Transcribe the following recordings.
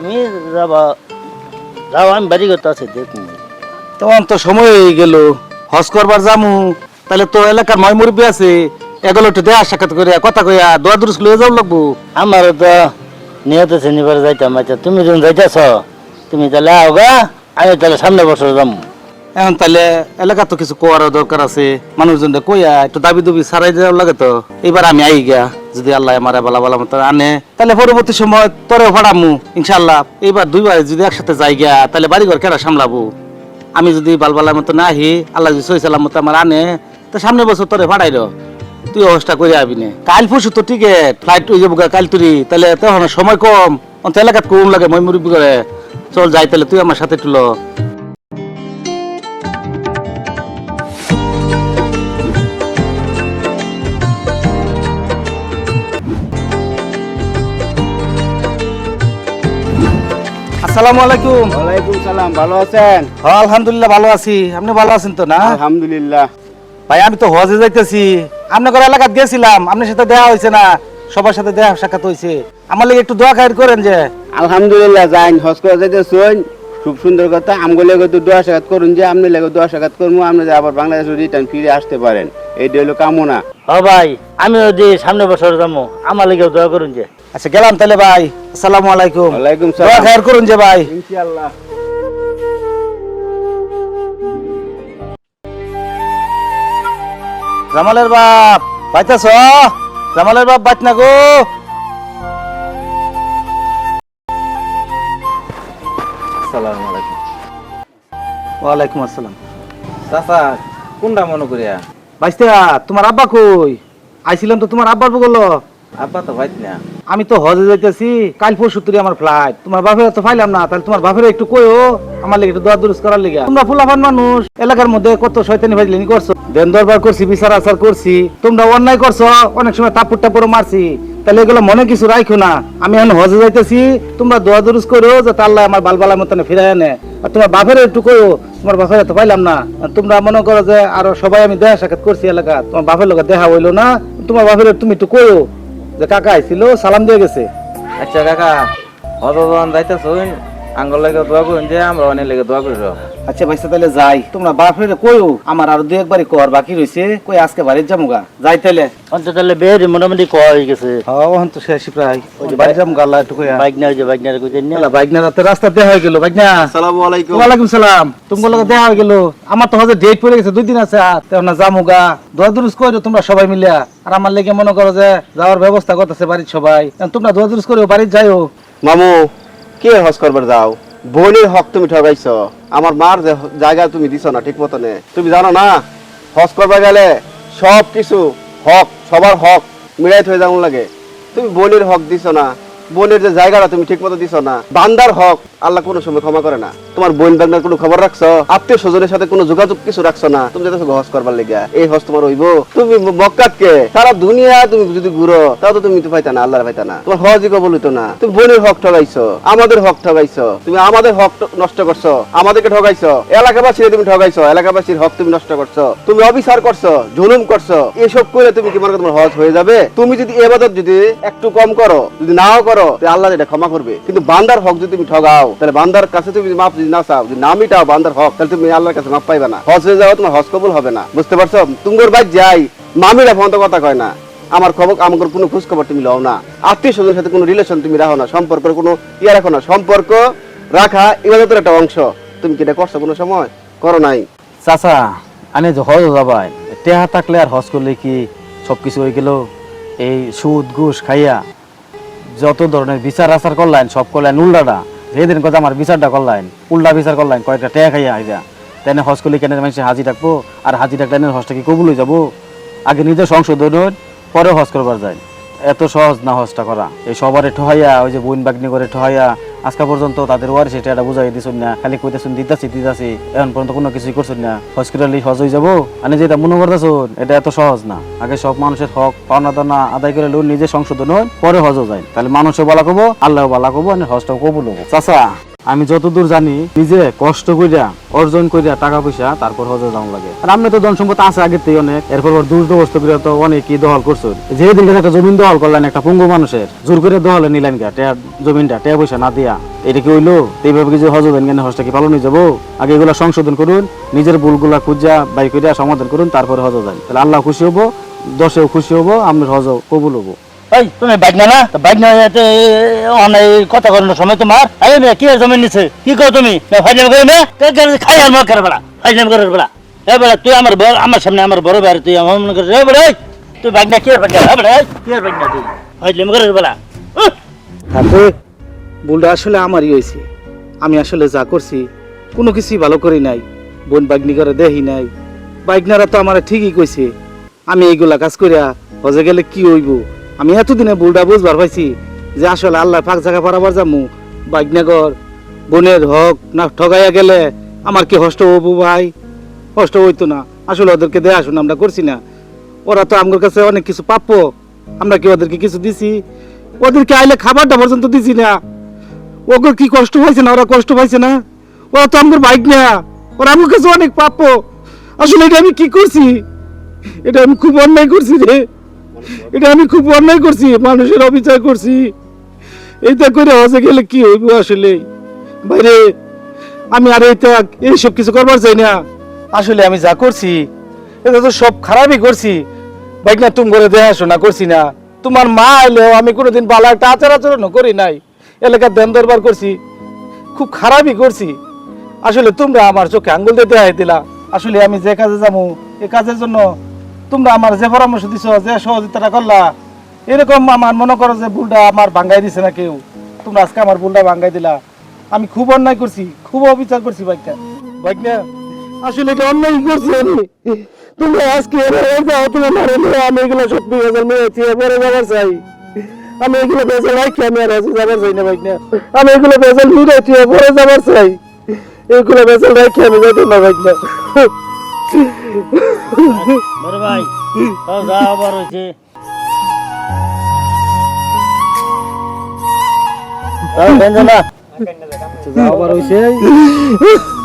তুমি যাবা যাও আমি বাড়ি করতে আছি দেখুন তখন তো সময় হয়ে গেল হজ করবার যামু। তাহলে তো এলাকার ময় মুরব্বী আছে এগুলো একটু দেয়া সাক্ষাৎ করে কথা কইয়া দোয়া দুরুস লয়ে যাও লাগবো। আমার তো নিহত শনিবার যাইতাম আচ্ছা তুমি যখন যাইতেছ তুমি তাহলে আও গা আমি তাহলে সামনে বছর যাম। এখন তাহলে এলাকা তো কিছু কোয়ার দরকার আছে মানুষজন কইয়া একটু দাবি দুবি সারাই দেওয়ার লাগে তো। এবার আমি আই গিয়া। যদি আল্লাহ আমার বালা বালা মতো আনে, তাহলে পরবর্তী সময় তোরে ভাড়ামু ইনশাল্লাহ এইবার দুইবার যদি একসাথে যাই গিয়া তাহলে বাড়ি ঘর কেনা সামলাবো? আমি যদি বালবালার মতো না আহি, আল্লাহ যদি সই সালাম মতো আমার আনে, তো সামনে বছর তোরে ভাড়াই তুই অবস্থা করে আবি নে। কাল পরশু তো টিকেট ফ্লাইট হয়ে যাব কাল তুরি তাহলে তখন সময় কম। অন্ত এলাকাত কম লাগে, মই মুরব্বী করে চল যাই, তাহলে তুই আমার সাথে তুলো আসসালামু আলাইকুম। ওয়ালাইকুম সালাম ভালো আছেন? হ্যাঁ আলহামদুলিল্লাহ ভালো আছি। আপনি ভালো আছেন তো না? আলহামদুলিল্লাহ। ভাই আমি তো হজে যাইতেছি। আপনার এলাকাত গেছিলাম আপনার সাথে দেখা হয়েছে না। সবার সাথে দেখা সাক্ষাৎ হয়েছে আমার লাগে একটু দোয়া খায়ের করেন যে। আলহামদুলিল্লাহ যাইন হজ করে যাইতেছেন। খুব সুন্দর কথা। আমগো লেগে তো দোয়া সাক্ষাৎ করুন যে আপনি লেগে দোয়া সাক্ষাৎ করব আপনি আবার বাংলাদেশে রিটার্ন ফিরে আসতে পারেন। এইটা হলো কামনা। হ ভাই আমি যদি সামনে বছর যাব আমার লিগে দোয়া করুন যে। আচ্ছা গেলাম তাহলে ভাই। আসসালামু আলাইকুম। ওয়ালাইকুম সালাম। খায়ের করুন যে ভাই। ইনশাআল্লাহ। জামালের বাপ বাইতাছ? জামালের বাপ বাইত না গো? আসসালামু আলাইকুম। ওয়ালাইকুম আসসালাম। চাচা কোনটা মনে করিয়া? বাইস্তা তোমার আব্বা কই? আইছিলাম তো তোমার আব্বার বগলো। আব্বা তো না। আমি তো হজে যাইতেছি, কাল পরশু তুই আমার ফ্লাইট তোমার বাপের তো পাইলাম না, তাহলে তোমার বাপের একটু কইও, আমার লেগে একটু দোয়া দুরুস করার লেগে। তোমরা ফুলাফান মানুষ, এলাকার মধ্যে কত শয়তানি ভাজলিনি করছ। দেন দরবার করছি, বিচার আচার করছি। তোমরা অন্যায় করছ, অনেক সময় তাপুর টাপুর মারছি। তাহলে এগুলো মনে কিছু রাখো না। আমি এখন হজে যাইতেছি, তোমরা দোয়া দুরুস করো যে আল্লাহ আমার বালবালার মতন ফিরে আনে। আর তোমার বাপের একটু কইও, তোমার বাপের তো পাইলাম না। তোমরা মনে করো যে আরও সবাই আমি দেখা সাক্ষাৎ করছি এলাকা তোমার বাপের লোক দেখা হইল না, তোমার বাপের তুমি একটু কইও। যে কাকা আইছিল সালাম দিয়ে গেছে। আচ্ছা কাকা হতদান যাইতেছ? আঙ্গল লেগে দোয়া করুন যে আমরা অনেক লেগে দোয়া করি আচ্ছা ভাইসা তাহলে যাই। তোমরা বাপের কইও আমার আর দু একবারই কর বাকি রইছে। কই আজকে বাড়ির যামুগা? যাই তাহলে। অন্তত তাহলে বের মোটামুটি কয় হয়ে গেছে। হ্যাঁ তো শেষ প্রায়। ওই যে বাড়ি যামুগা আল্লাহ একটু কইয়া। বাইক না যে বাইক না কইতেন না। বাইক না রাতে রাস্তা দেখা হয়ে গেল বাইক না আসসালামু আলাইকুম। ওয়ালাইকুম সালাম। তোমার লগে দেখা হয়ে গেল। আমার তো হজে ডেট পড়ে গেছে দুই দিন আছে। আর তেমন না জামুগা দোয়া দুরুস কইরো তোমরা সবাই মিলিয়া। আর আমার লেগে মনে করো যে যাওয়ার ব্যবস্থা করতেছে বাড়ির সবাই। তোমরা দোয়া দুরুস করিও বাড়ির যাইও। মামু কে হজ করবার যাও? বোনের হক তুমি ঠগাইছ। আমার মার জায়গা তুমি দিছ না ঠিক মতনে। তুমি জানো না? হজ করবার গেলে সব কিছু হক, সবার হক মিলাই হয়ে যাওয়ার লাগে। তুমি বোনের হক দিছ না। বোনের যে জায়গাটা তুমি ঠিক মতো দিছ না, বান্দার হক আল্লাহ কোনো সময় ক্ষমা করে না। তোমার বোন বান্দার কোনো খবর রাখছো? আত্মীয় স্বজনের সাথে কোনো যোগাযোগ কিছু রাখছো না? তুমি যেতে হজ করবার লেগে এই হজ তোমার হইব। তুমি মক্কাত কে সারা দুনিয়া তুমি যদি ঘুরো, তাও তো তুমি তো পাইতা না, আল্লাহর পাইতা না। তোমার হজই কবল হইতো না। তুমি বোনের হক ঠগাইছো, আমাদের হক ঠগাইছো। তুমি আমাদের হক নষ্ট করছ, আমাদেরকে ঠগাইছো। এলাকাবাসীর তুমি ঠগাইছো, এলাকাবাসীর হক তুমি নষ্ট করছ। তুমি অবিচার করছ, জুলুম করছ। এসব করে তুমি কি মনে তোমার হজ হয়ে যাবে? তুমি যদি এবাদত যদি একটু কম করো, যদি নাও করো তাহলে আল্লাহ এটা ক্ষমা করবে। কিন্তু বান্দার হক যদি তুমি ঠগাও, তাহলে বান্দার কাছে তুমি মাপ যদি না চাও, যদি না মিটাও বান্দার হক, তাহলে তুমি আল্লাহর কাছে মাপ পাইবে না। হজ হয়ে যাও তোমার হজ কবুল হবে না। বুঝতে পারছ? তুঙ্গর বাইক যাই, মামিরা ফোন কথা কয় না। আমার খবর, আমার কোনো খোঁজ খবর তুমি লও না। আত্মীয় স্বজনের সাথে কোনো রিলেশন তুমি রাখো না। সম্পর্কের কোনো ইয়ে রাখো না। সম্পর্ক রাখা ইবাদতের একটা অংশ। তুমি কি এটা করছ কোনো সময়? করো নাই। চাচা, আনে যে হজ যাবাই। টেহা থাকলে আর হজ করলে কি সব কিছু হয়ে গেল? এই সুদ, ঘুষ খাইয়া যত ধরনের বিচার আচার করলেন, সব করলেন উল্টাটা। যেদিন কথা আমার বিচারটা করলেন, উল্টা বিচার করলেন, কয়েকটা টেহা খাইয়া আইয়া তেনে হজ করলে কেন মানুষের হাজি ডাকবো, আর হাজি ডাকলে হজটা কি কবুল হয়ে যাব? আগে নিজের সংশোধন পরে হজ করবার যায় এত সহজ না হজটা করা। এই সবারে ঠহাইয়া, ওই যে বইন বাগনি করে ঠহাইয়া আজকা পর্যন্ত তাদের ওয়ারি সেটা এটা বুঝাই দিছুন না, খালি কইতেছুন দিতাছি দিতাছি, এখন পর্যন্ত কোনো কিছুই করছুন না। হসপিটালে সহজ হয়ে যাব আমি যেটা মনে করতেছুন, এটা এত সহজ না। আগে সব মানুষের হক, পাওনা দানা আদায় করে লোন নিজে সংশোধন হয় পরে হজও যায়। তাহলে মানুষও বলা কবো আল্লাহ বলা কবো হজটাও কবুল হব। চাচা আমি যতদূর জানি, নিজে কষ্ট কইরা, অর্জন কইরা টাকা পয়সা, তারপর হজে যাওয়া লাগে। আর আপনি তো ধন সম্পদ আছে আগের থেকে অনেক, এরপর দুর্দবস্ত করে তো অনেকই দহল করছ থেকে একটা জমিন দহল করলেন একটা পঙ্গু মানুষের, জোর করে দহলে নিলেন গা, টেয়া জমিনটা, টেয়া পয়সা না দিয়া। এটা কি হইল? এইভাবে কি যে হজ দেন কেন, হজটা কি পালন হয়ে যাব? আগে এগুলা সংশোধন করুন, নিজের ভুলগুলা খুঁজা বাই করিয়া সমাধান করুন, তারপরে হজ দেন তাহলে আল্লাহ খুশি হব, দশেও খুশি হব আপনার হজ কবুল হব। এই, তুমি বাইক না না? তো বাইক না এতে অনেক কথা করানোর সময় তোমার? এই মেয়ে, কি জমি নিছে? কি করো তুমি? ফাইনাল করে মেয়ে খাই আর মা করে বেড়া ফাইনাল করে বেড়া এ বেড়া তুই আমার বড় আমার সামনে আমার বড় ভাই, তুই আমার মনে করিস, এ বেড়া তুই না, কি আর বাইক না? বেড়া কি আর বাইক না তুই? ফাইনাল করে বেড়া! তাতে ভুলটা আসলে আমারই হয়েছে। আমি আসলে যা করছি, কোনো কিছুই ভালো করি নাই। বোন বাগনি করে দেখি নাই। বাইকনারা তো আমার ঠিকই কইছে। আমি এইগুলা কাজ করিয়া হজে গেলে কি হইব? আমি এতদিনে ভুলটা বুঝবার পাইছি যে আসলে আল্লাহ ফাঁক জায়গা পারাবার যামু। বাইকনাগর বোনের হক না ঠগাইয়া গেলে আমার কি কষ্ট হব ভাই? কষ্ট হইতো না। আসলে ওদেরকে দেয়া শুনে আমরা করছি না। ওরা তো আমার কাছে অনেক কিছু প্রাপ্য আমরা কি ওদেরকে কিছু দিছি? ওদেরকে আইলে খাবারটা পর্যন্ত দিছি না। ওকে কি কষ্ট পাইছে না? ওরা কষ্ট পাইছে না? ওরা তো আমার বাইক না ওরা আমার কাছে অনেক প্রাপ্য আসলে এটা আমি কি করছি? এটা আমি খুব অন্যায় করছি রে। এটা আমি খুব অন্যায় করছি, মানুষের অবিচার করছি। এইটা করে হজে গেলে কি হইব আসলে? বাইরে, আমি আর এইটা এইসব কিছু করবার চাই না। আসলে আমি যা করছি, এটা তো সব খারাপই করছি। বাইক না তুমি করে দেখাশোনা করছি না। তোমার মা এলেও আমি কোনোদিন ভালো একটা আচার আচরণও করি নাই। এলাকার দেন দরবার করছি, খুব খারাপই করছি। আসলে তোমরা আমার চোখে আঙ্গুল দিয়ে দেখাই দিলা। আসলে আমি যে কাজে যাব এই কাজের জন্য তোমরা আমার যে পরামর্শ দিছ, যে সহযোগিতাটা করলা, এরকম আমার মনে করো যে ভুলটা আমার ভাঙ্গাই দিছে না কেউ। তোমরা আজকে আমার ভুলটা ভাঙ্গাই দিলা। আমি খুব অন্যায় করছি, খুব অবিচার করছি বাইকটা বাইক না আসলে এটা অন্যায় করছি আমি। তোমরা আজকে এভাবে যাও তুমি মারে নিয়ে আমি এগুলো সব বেজাল মেয়েছি এবারে যাবার চাই। আমি এগুলো বেজাল রাখি, আমি আর আজকে যাবার চাই না বাইক আমি এগুলো বেজাল মিটাইছি এবারে যাবার চাই। এগুলো বেজাল রাখি আমি যাইতে না বাইক না বড় ভাই সব যা হইছে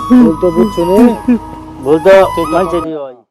ভুল তো বুঝছ ভুল তো মানছে হয়